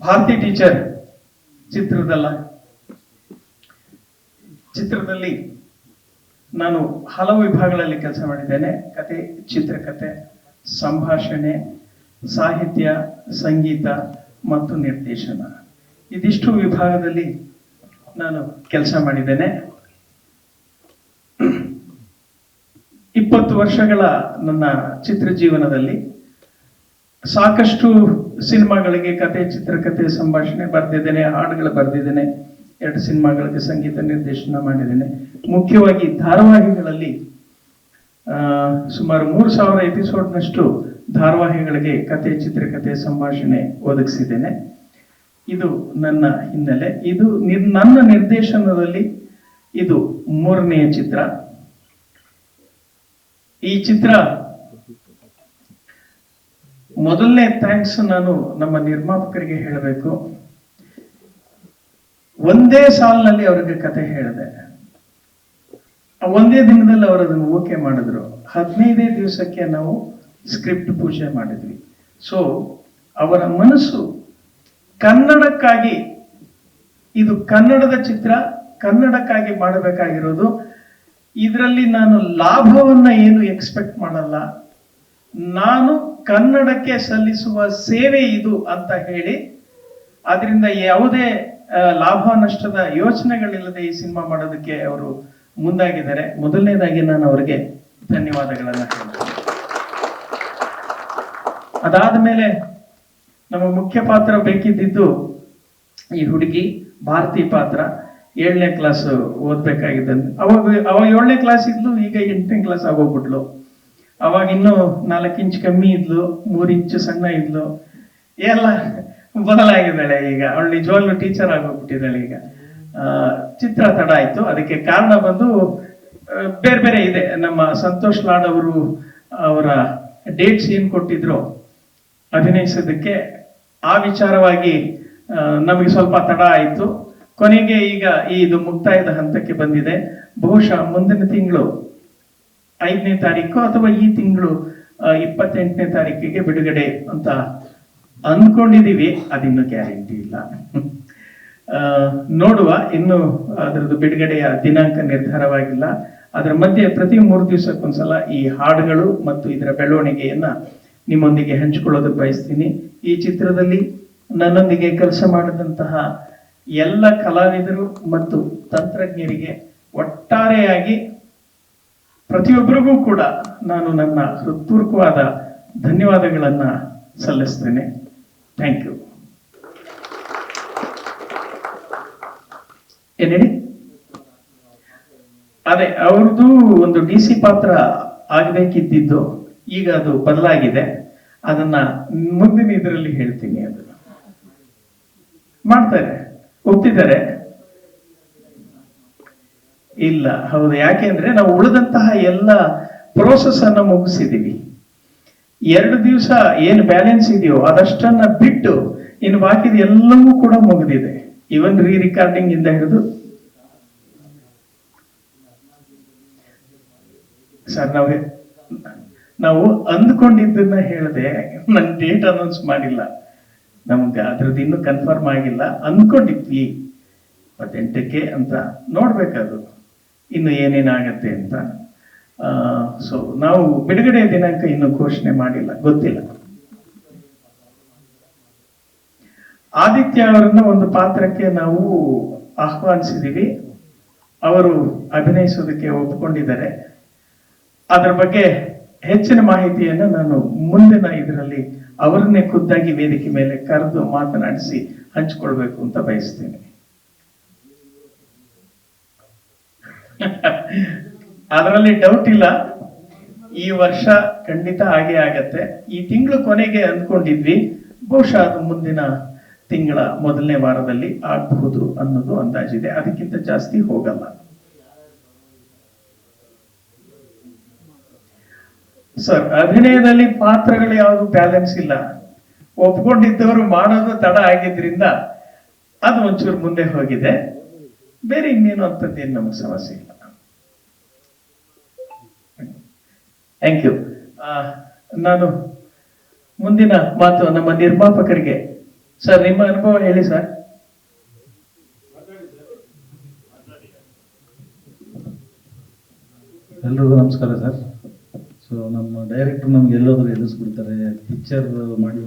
Bharati teacher ಚಿತ್ರದಲ್ಲ. ಚಿತ್ರದಲ್ಲಿ ನಾನು ಹಲವು ವಿಭಾಗಗಳಲ್ಲಿ ಕೆಲಸ ಮಾಡಿದ್ದೇನೆ. ಕತೆ, ಚಿತ್ರಕತೆ, ಸಂಭಾಷಣೆ, ಸಾಹಿತ್ಯ, ಸಂಗೀತ ಮತ್ತು ನಿರ್ದೇಶನ. ಇದಿಷ್ಟು ವಿಭಾಗದಲ್ಲಿ ನಾನು ಕೆಲಸ ಮಾಡಿದ್ದೇನೆ. ಇಪ್ಪತ್ತು ವರ್ಷಗಳ ನನ್ನ ಚಿತ್ರ ಜೀವನದಲ್ಲಿ ಸಾಕಷ್ಟು ಸಿನಿಮಾಗಳಿಗೆ ಕತೆ ಚಿತ್ರಕಥೆ ಸಂಭಾಷಣೆ ಬರೆದಿದ್ದೇನೆ, ಹಾಡುಗಳು ಬರೆದಿದ್ದೇನೆ, ಎರಡು ಸಿನಿಮಾಗಳಿಗೆ ಸಂಗೀತ ನಿರ್ದೇಶನ ಮಾಡಿದ್ದೇನೆ. ಮುಖ್ಯವಾಗಿ ಧಾರಾವಾಹಿಗಳಲ್ಲಿ ಸುಮಾರು ಮೂರು ಸಾವಿರ ಎಪಿಸೋಡ್ನಷ್ಟು ಧಾರಾವಾಹಿಗಳಿಗೆ ಕತೆ ಚಿತ್ರಕಥೆ ಸಂಭಾಷಣೆ ಒದಗಿಸಿದ್ದೇನೆ. ಇದು ನನ್ನ ಹಿನ್ನೆಲೆ. ಇದು ನನ್ನ ನಿರ್ದೇಶನದಲ್ಲಿ ಇದು ಮೂರನೆಯ ಚಿತ್ರ. ಈ ಚಿತ್ರ ಮೊದಲನೇ ಥ್ಯಾಂಕ್ಸ್ ನಾನು ನಮ್ಮ ನಿರ್ಮಾಪಕರಿಗೆ ಹೇಳಬೇಕು. ಒಂದೇ ಸಾಲಿನಲ್ಲಿ ಅವರಿಗೆ ಕತೆ ಹೇಳಿದೆ. ಒಂದೇ ದಿನದಲ್ಲಿ ಅವರು ಅದನ್ನು ಓಕೆ ಮಾಡಿದ್ರು. ಹದಿನೈದೇ ದಿವಸಕ್ಕೆ ನಾವು ಸ್ಕ್ರಿಪ್ಟ್ ಪೂಜೆ ಮಾಡಿದ್ವಿ. ಸೊ ಅವರ ಮನಸ್ಸು ಕನ್ನಡಕ್ಕಾಗಿ, ಇದು ಕನ್ನಡದ ಚಿತ್ರ, ಕನ್ನಡಕ್ಕಾಗಿ ಮಾಡಬೇಕಾಗಿರೋದು. ಇದರಲ್ಲಿ ನಾನು ಲಾಭವನ್ನ ಏನು ಎಕ್ಸ್ಪೆಕ್ಟ್ ಮಾಡಲ್ಲ. ನಾನು ಕನ್ನಡಕ್ಕೆ ಸಲ್ಲಿಸುವ ಸೇವೆ ಇದು ಅಂತ ಹೇಳಿ ಅದರಿಂದ ಯಾವುದೇ ಲಾಭ ನಷ್ಟದ ಯೋಚನೆಗಳಿಲ್ಲದೆ ಈ ಸಿನಿಮಾ ಮಾಡೋದಕ್ಕೆ ಅವರು ಮುಂದಾಗಿದ್ದಾರೆ. ಮೊದಲನೇದಾಗಿ ನಾನು ಅವರಿಗೆ ಧನ್ಯವಾದಗಳನ್ನು ಹೇಳ್ತೇನೆ. ಅದಾದ ಮೇಲೆ ನಮ್ಮ ಮುಖ್ಯ ಪಾತ್ರ ಬೇಕಿದ್ದಿದ್ದು ಈ ಹುಡುಗಿ ಭಾರತಿ ಪಾತ್ರ. ಏಳನೇ ಕ್ಲಾಸ್ ಓದ್ಬೇಕಾಗಿದ್ದ ಅವಾಗ ಅವಾಗ ಏಳನೇ ಕ್ಲಾಸ್ ಇದ್ಲು, ಈಗ ಎಂಟನೇ ಕ್ಲಾಸ್ ಆಗೋಗ್ಬಿಟ್ಲು. ಅವಾಗ ಇನ್ನು ನಾಲ್ಕು ಇಂಚ್ ಕಮ್ಮಿ ಇದ್ಲು, ಮೂರು ಇಂಚು ಸಣ್ಣ ಇದ್ಲು. ಎಲ್ಲ ಬದಲಾಗಿದ್ದಾಳೆ ಈಗ. ಅವಳು ನಿಜವಾಗ್ಲೂ ಟೀಚರ್ ಆಗೋಗ್ಬಿಟ್ಟಿದ್ದಾಳೆ ಈಗ. ಚಿತ್ರ ತಡ ಆಯ್ತು. ಅದಕ್ಕೆ ಕಾರಣ ಬಂದು ಬೇರೆ ಬೇರೆ ಇದೆ. ನಮ್ಮ ಸಂತೋಷ್ ಲಾಡ್ ಅವರು ಅವರ ಡೇಟ್ಸ್ ಏನ್ ಕೊಟ್ಟಿದ್ರು ಅಭಿನಯಿಸೋದಕ್ಕೆ ಆ ವಿಚಾರವಾಗಿ ನಮಗೆ ಸ್ವಲ್ಪ ತಡ ಆಯಿತು. ಕೊನೆಗೆ ಈಗ ಈ ಇದು ಮುಕ್ತಾಯದ ಹಂತಕ್ಕೆ ಬಂದಿದೆ. ಬಹುಶಃ ಮುಂದಿನ ತಿಂಗಳು ಐದನೇ ತಾರೀಕು ಅಥವಾ ಈ ತಿಂಗಳು ಇಪ್ಪತ್ತೆಂಟನೇ ತಾರೀಕಿಗೆ ಬಿಡುಗಡೆ ಅಂತ ಅಂದ್ಕೊಂಡಿದ್ದೀವಿ ಅದಿನ್ನು ಗ್ಯಾರಂಟಿ ಇಲ್ಲ. ನೋಡುವ. ಇನ್ನು ಅದರದ್ದು ಬಿಡುಗಡೆಯ ದಿನಾಂಕ ನಿರ್ಧಾರವಾಗಿಲ್ಲ. ಅದರ ಮಧ್ಯೆ ಪ್ರತಿ ಮೂರು ದಿವಸಕ್ಕೊಂದ್ಸಲ ಈ ಹಾಡುಗಳು ಮತ್ತು ಇದರ ಬೆಳವಣಿಗೆಯನ್ನ ನಿಮ್ಮೊಂದಿಗೆ ಹಂಚಿಕೊಳ್ಳೋದಕ್ಕೆ ಬಯಸ್ತೀನಿ. ಈ ಚಿತ್ರದಲ್ಲಿ ನನ್ನೊಂದಿಗೆ ಕೆಲಸ ಮಾಡಿದಂತಹ ಎಲ್ಲ ಕಲಾವಿದರು ಮತ್ತು ತಂತ್ರಜ್ಞರಿಗೆ ಒಟ್ಟಾರೆಯಾಗಿ ಪ್ರತಿಯೊಬ್ಬರಿಗೂ ಕೂಡ ನಾನು ನನ್ನ ಹೃತ್ಪೂರ್ವಕವಾದ ಧನ್ಯವಾದಗಳನ್ನ ಸಲ್ಲಿಸ್ತೇನೆ. ಥ್ಯಾಂಕ್ ಯು ಏನೇಳಿ ಅದೇ, ಅವ್ರದ್ದು ಒಂದು ಡಿ ಸಿ ಪಾತ್ರ ಆಗ್ಬೇಕಿದ್ದಿದ್ದು ಈಗ ಅದು ಬದಲಾಗಿದೆ. ಅದನ್ನ ಮುಂದಿನ ಇದರಲ್ಲಿ ಹೇಳ್ತೀನಿ ಅದು. ಮಾಡ್ತಾರೆ, ಒಪ್ತಿದ್ದಾರೆ. ಇಲ್ಲ, ಹೌದು. ಯಾಕೆಂದ್ರೆ ನಾವು ಉಳಿದಂತಹ ಎಲ್ಲ ಪ್ರೋಸೆಸ್ ಅನ್ನ ಮುಗಿಸಿದೀವಿ. ಎರಡು ದಿವಸ ಏನು ಬ್ಯಾಲೆನ್ಸ್ ಇದೆಯೋ ಅದಷ್ಟನ್ನ ಬಿಟ್ಟು ಇನ್ನು ಬಾಕಿದ ಎಲ್ಲವೂ ಕೂಡ ಮುಗಿದಿದೆ. ಇವನ್ ರೀ ರಿಕಾರ್ಡಿಂಗ್ ಇಂದ ಹಿಡಿದು. ಸರ್, ನಾವು ನಾವು ಅಂದ್ಕೊಂಡಿದ್ದನ್ನ ಹೇಳಿದೆ ನನ್ ಡೇಟ್ ಅನೌನ್ಸ್ ಮಾಡಿಲ್ಲ. ನಮ್ಗೆ ಅದ್ರದ್ದು ಇನ್ನೂ ಕನ್ಫರ್ಮ್ ಆಗಿಲ್ಲ. ಅಂದ್ಕೊಂಡಿದ್ವಿ. ಹದಿನೆಂಟಕ್ಕೆ ಅಂತ ನೋಡ್ಬೇಕದು ಇನ್ನು ಏನೇನಾಗತ್ತೆ ಅಂತ. ಸೊ ನಾವು ಬಿಡುಗಡೆ ದಿನಾಂಕ ಇನ್ನು ಘೋಷಣೆ ಮಾಡಿಲ್ಲ. ಗೊತ್ತಿಲ್ಲ. ಆದಿತ್ಯ ಅವರನ್ನ ಒಂದು ಪಾತ್ರಕ್ಕೆ ನಾವು ಆಹ್ವಾನಿಸಿದೀವಿ. ಅವರು ಅಭಿನಯಿಸೋದಕ್ಕೆ ಒಪ್ಕೊಂಡಿದ್ದಾರೆ. ಅದರ ಬಗ್ಗೆ ಹೆಚ್ಚಿನ ಮಾಹಿತಿಯನ್ನು ನಾನು ಮುಂದಿನ ಇದರಲ್ಲಿ ಅವರನ್ನೇ ಖುದ್ದಾಗಿ ವೇದಿಕೆ ಮೇಲೆ ಕರೆದು ಮಾತನಾಡಿಸಿ ಹಂಚಿಕೊಳ್ಬೇಕು ಅಂತ ಬಯಸ್ತೇನೆ. ಅದರಲ್ಲಿ ಡೌಟ್ ಇಲ್ಲ. ಈ ವರ್ಷ ಖಂಡಿತ ಹಾಗೆ ಆಗತ್ತೆ. ಈ ತಿಂಗಳು ಕೊನೆಗೆ ಅಂದ್ಕೊಂಡಿದ್ವಿ. ಬಹುಶಃ ಅದು ಮುಂದಿನ ತಿಂಗಳ ಮೊದಲನೇ ವಾರದಲ್ಲಿ ಆಗಬಹುದು ಅನ್ನೋದು ಅಂದಾಜಿದೆ. ಅದಕ್ಕಿಂತ ಜಾಸ್ತಿ ಹೋಗಲ್ಲ. ಸರ್, ಅಭಿನಯದಲ್ಲಿ ಪಾತ್ರಗಳು ಯಾವುದು ಬ್ಯಾಲೆನ್ಸ್ ಇಲ್ಲ. ಒಪ್ಕೊಂಡಿದ್ದವರು ಮಾಡೋದು ತಡ ಆಗಿದ್ರಿಂದ ಅದು ಒಂಚೂರು ಮುಂದೆ ಹೋಗಿದೆ. ಬೇರೆ ಇನ್ನೇನು ಅಂತದ್ದೇನು ನಮಗೆ ಸಮಸ್ಯೆ ಇಲ್ಲ. ಥ್ಯಾಂಕ್ ಯು ನಾನು ಮುಂದಿನ ಮಾತು ನಮ್ಮ ನಿರ್ಮಾಪಕರಿಗೆ. ಸರ್, ನಿಮ್ಮ ಅನುಭವ ಹೇಳಿ ಸರ್. ಎಲ್ರಿಗೂ ನಮಸ್ಕಾರ ಸರ್. ಸೊ ನಮ್ಮ ಡೈರೆಕ್ಟರ್ ನಮ್ಗೆ ಎಲ್ಲೋದ್ರು ಎದುರಿಸ್ಬಿಡ್ತಾರೆ ಪಿಕ್ಚರ್ ಮಾಡಿ